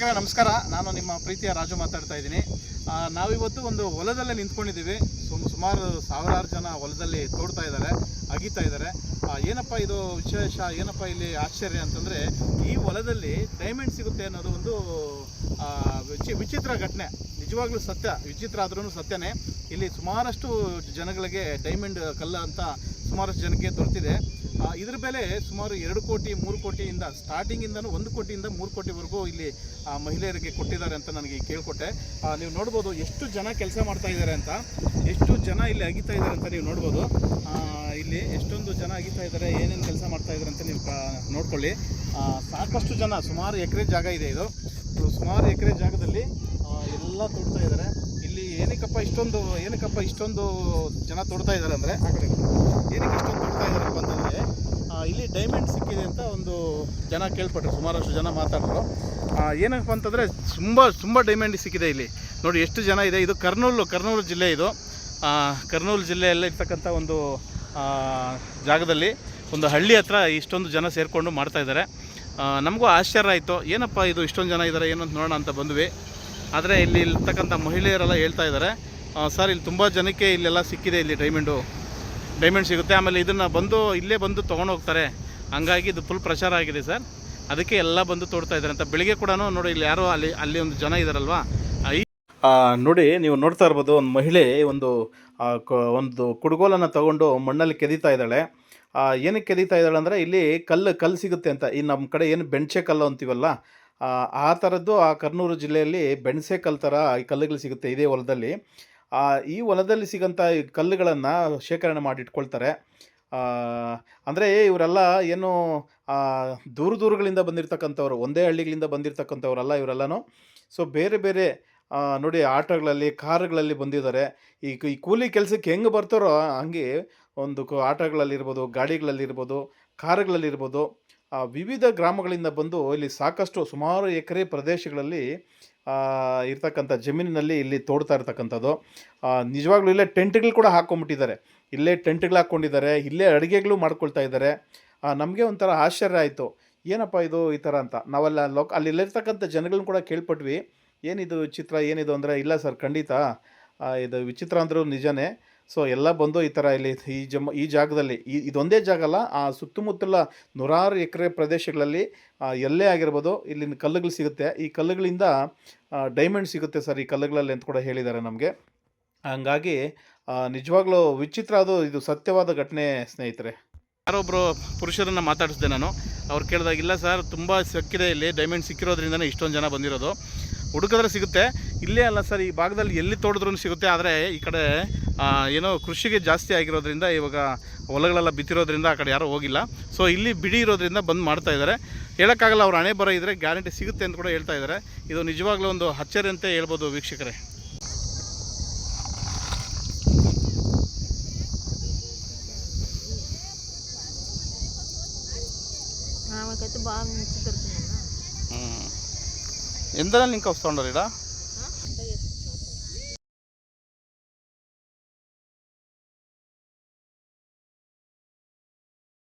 ವೀಕ್ಷಕರೇ, ನಮಸ್ಕಾರ. ನಾನು ನಿಮ್ಮ ಪ್ರೀತಿಯ ರಾಜು ಮಾತಾಡ್ತಾ ಇದ್ದೀನಿ. ನಾವಿವತ್ತು ಒಂದು ಹೊಲದಲ್ಲೇ ನಿಂತ್ಕೊಂಡಿದ್ದೀವಿ. ಸುಮ್ ಸುಮಾರು ಸಾವಿರಾರು ಜನ ಹೊಲದಲ್ಲಿ ತೋಡ್ತಾ ಇದ್ದಾರೆ, ಅಗಿತಾ ಇದ್ದಾರೆ. ಏನಪ್ಪ ಇದು ವಿಶೇಷ? ಏನಪ್ಪ ಇಲ್ಲಿ ಆಶ್ಚರ್ಯ ಅಂತಂದರೆ, ಈ ಹೊಲದಲ್ಲಿ ಡೈಮಂಡ್ ಸಿಗುತ್ತೆ ಅನ್ನೋದು ಒಂದು ವಿಚಿ ವಿಚಿತ್ರ ಘಟನೆ. ನಿಜವಾಗ್ಲೂ ಸತ್ಯ. ವಿಚಿತ್ರ ಆದ್ರೂ ಸತ್ಯನೇ. ಇಲ್ಲಿ ಸುಮಾರಷ್ಟು ಜನಗಳಿಗೆ ಡೈಮಂಡ್ ಕಲ್ಲ ಅಂತ ಸುಮಾರಷ್ಟು ಜನಕ್ಕೆ ದೊರೆತಿದೆ. ಇದ್ರ ಬೆಲೆ ಸುಮಾರು ಎರಡು ಕೋಟಿ, ಮೂರು ಕೋಟಿಯಿಂದ ಸ್ಟಾರ್ಟಿಂಗಿಂದನೂ ಒಂದು ಕೋಟಿಯಿಂದ ಮೂರು ಕೋಟಿವರೆಗೂ ಇಲ್ಲಿ ಮಹಿಳೆಯರಿಗೆ ಕೊಟ್ಟಿದ್ದಾರೆ ಅಂತ ನನಗೆ ಕೇಳ್ಕೊಟ್ಟೆ. ನೀವು ನೋಡ್ಬೋದು ಎಷ್ಟು ಜನ ಕೆಲಸ ಮಾಡ್ತಾ ಇದ್ದಾರೆ ಅಂತ. ಎಷ್ಟು ಜನ ಇಲ್ಲಿ ಅಗಿತಾ ಇದ್ದಾರೆ ಅಂತ ನೀವು ನೋಡ್ಬೋದು. ಇಲ್ಲಿ ಎಷ್ಟೊಂದು ಜನ ಅಗಿತಾ ಇದ್ದಾರೆ, ಏನೇನು ಕೆಲಸ ಮಾಡ್ತಾ ಇದ್ದಾರೆ ಅಂತ ನೀವು ನೋಡ್ಕೊಳ್ಳಿ. ಸಾಕಷ್ಟು ಜನ, ಸುಮಾರು ಎಕರೆ ಜಾಗ ಇದು ಇದು. ಸುಮಾರು ಎಕರೆ ಜಾಗದಲ್ಲಿ ಎಲ್ಲ ತೊಡ್ತಾ ಇದ್ದಾರೆ. ಇಲ್ಲಿ ಏನಕ್ಕಪ್ಪ ಇಷ್ಟೊಂದು ಏನಕ್ಕಪ್ಪ ಇಷ್ಟೊಂದು ಜನ ತೊಡ್ತಾ ಇದ್ದಾರೆ ಅಂದರೆ? ಆ ಕಡೆ. ಏನಕ್ಕೆ ಇಷ್ಟೊಂದು ತೊಡ್ತಾ ಇದ್ದಾರಪ್ಪ ಅಂತಂದರೆ ಇಲ್ಲಿ ಡೈಮಂಡ್ ಸಿಕ್ಕಿದೆ ಅಂತ ಒಂದು ಜನ ಕೇಳ್ಪಟ್ರು ಸುಮಾರಷ್ಟು ಜನ ಮಾತಾಡಿದ್ರು ಏನಪ್ಪ ಅಂತಂದರೆ ತುಂಬ ತುಂಬ ಡೈಮಂಡ್ ಸಿಕ್ಕಿದೆ ಇಲ್ಲಿ. ನೋಡಿ ಎಷ್ಟು ಜನ ಇದೆ. ಇದು ಕರ್ನೂಲು ಕರ್ನೂಲು ಜಿಲ್ಲೆ ಇದು. ಕರ್ನೂಲು ಜಿಲ್ಲೆಯಲ್ಲೇ ಇರ್ತಕ್ಕಂಥ ಒಂದು ಜಾಗದಲ್ಲಿ ಒಂದು ಹಳ್ಳಿ ಹತ್ರ ಇಷ್ಟೊಂದು ಜನ ಸೇರಿಕೊಂಡು ಮಾಡ್ತಾ ಇದ್ದಾರೆ. ನಮಗೂ ಆಶ್ಚರ್ಯ ಆಯಿತು. ಏನಪ್ಪ ಇದು ಇಷ್ಟೊಂದು ಜನ ಇದ್ದಾರೆ ಏನು ಅಂತ ನೋಡೋಣ ಅಂತ ಬಂದ್ವಿ. ಆದರೆ ಇಲ್ಲಿ ಇರ್ತಕ್ಕಂಥ ಮಹಿಳೆಯರೆಲ್ಲ ಹೇಳ್ತಾ ಇದ್ದಾರೆ ಸರ್, ಇಲ್ಲಿ ತುಂಬ ಜನಕ್ಕೆ ಇಲ್ಲೆಲ್ಲ ಸಿಕ್ಕಿದೆ, ಇಲ್ಲಿ ಡೈಮಂಡು ಡೈಮಂಡ್ ಸಿಗುತ್ತೆ. ಆಮೇಲೆ ಇದನ್ನು ಬಂದು, ಇಲ್ಲೇ ಬಂದು ತೊಗೊಂಡು ಹೋಗ್ತಾರೆ. ಹಂಗಾಗಿ ಇದು ಫುಲ್ ಪ್ರಚಾರ ಆಗಿದೆ, ಸರ್. ಅದಕ್ಕೆ ಎಲ್ಲ ಬಂದು ತೋಡ್ತಾ ಇದ್ದಾರೆ. ಅಂತ ಬೆಳಿಗ್ಗೆ ಕೂಡ ನೋಡಿ, ಇಲ್ಲಿ ಯಾರೋ ಅಲ್ಲಿ ಅಲ್ಲಿ ಒಂದು ಜನ ಇದ್ದಾರಲ್ವಾ ನೋಡಿ, ನೀವು ನೋಡ್ತಾ ಇರ್ಬೋದು, ಒಂದು ಮಹಿಳೆ ಒಂದು ಒಂದು ಕುಡುಗೋಲನ್ನು ತಗೊಂಡು ಮಣ್ಣಲ್ಲಿ ಕೆದೀತಾ ಇದ್ದಾಳೆ. ಏನಕ್ಕೆ ಕೆದೀತಾ ಇದ್ದಾಳೆ ಅಂದರೆ, ಇಲ್ಲಿ ಕಲ್ಲು ಕಲ್ಲು ಸಿಗುತ್ತೆ ಅಂತ. ಈ ನಮ್ಮ ಕಡೆ ಏನು ಬೆಂಚೆ ಕಲ್ಲು ಅಂತೀವಲ್ಲ ಆ, ಥರದ್ದು ಆ ಕರ್ನೂರು ಜಿಲ್ಲೆಯಲ್ಲಿ ಬೆಣಸೆಕಲ್ ಥರ ಈ ಕಲ್ಲುಗಳು ಸಿಗುತ್ತೆ ಇದೇ ಹೊಲದಲ್ಲಿ. ಈ ಹೊಲದಲ್ಲಿ ಸಿಗೋಂಥ ಕಲ್ಲುಗಳನ್ನು ಶೇಖರಣೆ ಮಾಡಿ ಇಟ್ಕೊಳ್ತಾರೆ. ಅಂದರೆ ಇವರೆಲ್ಲ ಏನು ದೂರ ದೂರಗಳಿಂದ ಬಂದಿರತಕ್ಕಂಥವ್ರು ಒಂದೇ ಹಳ್ಳಿಗಳಿಂದ ಬಂದಿರತಕ್ಕಂಥವ್ರಲ್ಲ ಇವರೆಲ್ಲನೂ. ಸೊ ಬೇರೆ ಬೇರೆ ನೋಡಿ ಆಟೋಗಳಲ್ಲಿ ಕಾರುಗಳಲ್ಲಿ ಬಂದಿದ್ದಾರೆ. ಈ ಈ ಕೂಲಿ ಕೆಲಸಕ್ಕೆ ಹೆಂಗೆ ಬರ್ತಾರೋ ಹಂಗೆ ಒಂದು ಆಟೋಗಳಲ್ಲಿರ್ಬೋದು ಗಾಡಿಗಳಲ್ಲಿರ್ಬೋದು ಕಾರುಗಳಲ್ಲಿರ್ಬೋದು. ವಿವಿಧ ಗ್ರಾಮಗಳಿಂದ ಬಂದು ಇಲ್ಲಿ ಸಾಕಷ್ಟು ಸುಮಾರು ಎಕರೆ ಪ್ರದೇಶಗಳಲ್ಲಿ ಆ, ಇರ್ತಕ್ಕಂಥ ಜಮೀನಿನಲ್ಲಿ ಇಲ್ಲಿ ತೋಡ್ತಾ ಇರ್ತಕ್ಕಂಥದ್ದು. ಆ, ನಿಜವಾಗ್ಲೂ ಇಲ್ಲೇ ಟೆಂಟ್ಗಳು ಕೂಡ ಹಾಕ್ಕೊಂಬಿಟ್ಟಿದ್ದಾರೆ ಇಲ್ಲೇ ಟೆಂಟ್ಗಳು ಹಾಕ್ಕೊಂಡಿದ್ದಾರೆ ಇಲ್ಲೇ ಅಡುಗೆಗಳು ಮಾಡ್ಕೊಳ್ತಾ ಇದ್ದಾರೆ. ನಮಗೆ ಒಂಥರ ಆಶ್ಚರ್ಯ ಆಯಿತು. ಏನಪ್ಪ ಇದು ಈ ಥರ ಅಂತ. ನಾವೆಲ್ಲ ಲೋಕ ಅಲ್ಲಿರ್ತಕ್ಕಂಥ ಜನಗಳನ್ನ ಕೂಡ ಕೇಳ್ಪಟ್ವಿ. ಏನಿದು ವಿಚಿತ್ರ ಏನಿದು ಅಂದರೆ ಇಲ್ಲ ಸರ್ ಖಂಡಿತ. ಇದು ವಿಚಿತ್ರ ಅಂದರೂ ನಿಜನೇ. ಸೊ ಎಲ್ಲ ಬಂದು ಈ ಥರ ಇಲ್ಲಿ ಈ ಜಮ, ಈ ಜಾಗದಲ್ಲಿ, ಈ, ಇದೊಂದೇ ಜಾಗ ಅಲ್ಲ ಆ ಸುತ್ತಮುತ್ತಲ ನೂರಾರು ಎಕರೆ ಪ್ರದೇಶಗಳಲ್ಲಿ ಎಲ್ಲೇ ಆಗಿರ್ಬೋದು, ಇಲ್ಲಿನ ಕಲ್ಲುಗಳು ಸಿಗುತ್ತೆ. ಈ ಕಲ್ಲುಗಳಿಂದ ಡೈಮಂಡ್ ಸಿಗುತ್ತೆ ಸರ್ ಈ ಕಲ್ಲುಗಳಲ್ಲಿ ಅಂತ ಕೂಡ ಹೇಳಿದ್ದಾರೆ ನಮಗೆ. ಹಂಗಾಗಿ ನಿಜವಾಗ್ಲೂ ವಿಚಿತ್ರ ಅದು, ಇದು ಸತ್ಯವಾದ ಘಟನೆ, ಸ್ನೇಹಿತರೆ. ಯಾರೊಬ್ಬರು ಪುರುಷರನ್ನು ಮಾತಾಡಿಸಿದೆ ನಾನು, ಅವ್ರು ಕೇಳಿದಾಗ, ಇಲ್ಲ ಸರ್, ತುಂಬ ಸಿಕ್ಕಿದೆ ಇಲ್ಲಿ ಡೈಮಂಡ್ ಸಿಕ್ಕಿರೋದ್ರಿಂದನೇ ಇಷ್ಟೊಂದು ಜನ ಬಂದಿರೋದು. ಹುಡುಕಿದ್ರೆ ಸಿಗುತ್ತೆ. ಇಲ್ಲೇ ಅಲ್ಲ ಸರ್, ಈ ಭಾಗದಲ್ಲಿ ಎಲ್ಲಿ ತೋಡಿದ್ರೂ ಸಿಗುತ್ತೆ, ಆದರೆ ಈ ಕಡೆ ಏನೋ ಕೃಷಿಗೆ ಜಾಸ್ತಿ ಆಗಿರೋದ್ರಿಂದ ಇವಾಗ ಹೊಲಗಳೆಲ್ಲ ಬಿತ್ತಿರೋದ್ರಿಂದ ಆ ಕಡೆ ಯಾರೂ ಹೋಗಿಲ್ಲ ಸೊ ಇಲ್ಲಿ ಬಿಡಿ ಇರೋದ್ರಿಂದ ಬಂದು ಮಾಡ್ತಾ ಇದ್ದಾರೆ ಹೇಳೋಕ್ಕಾಗಲ್ಲ ಅವ್ರ ಹಣೆ ಬರೋ ಇದ್ದರೆ ಗ್ಯಾರಂಟಿ ಸಿಗುತ್ತೆ ಅಂತ ಕೂಡ ಹೇಳ್ತಾ ಇದ್ದಾರೆ ಇದು ನಿಜವಾಗ್ಲೂ ಒಂದು ಅಚ್ಚರಿ ಅಂತ ಹೇಳ್ಬೋದು ವೀಕ್ಷಕರೇ నాకైతే బాగా నచ్చుతుంది ಎಂದರಲ್ಲಿ ನಿಂಗೆ ತೊಗೊಂಡ್ರಿ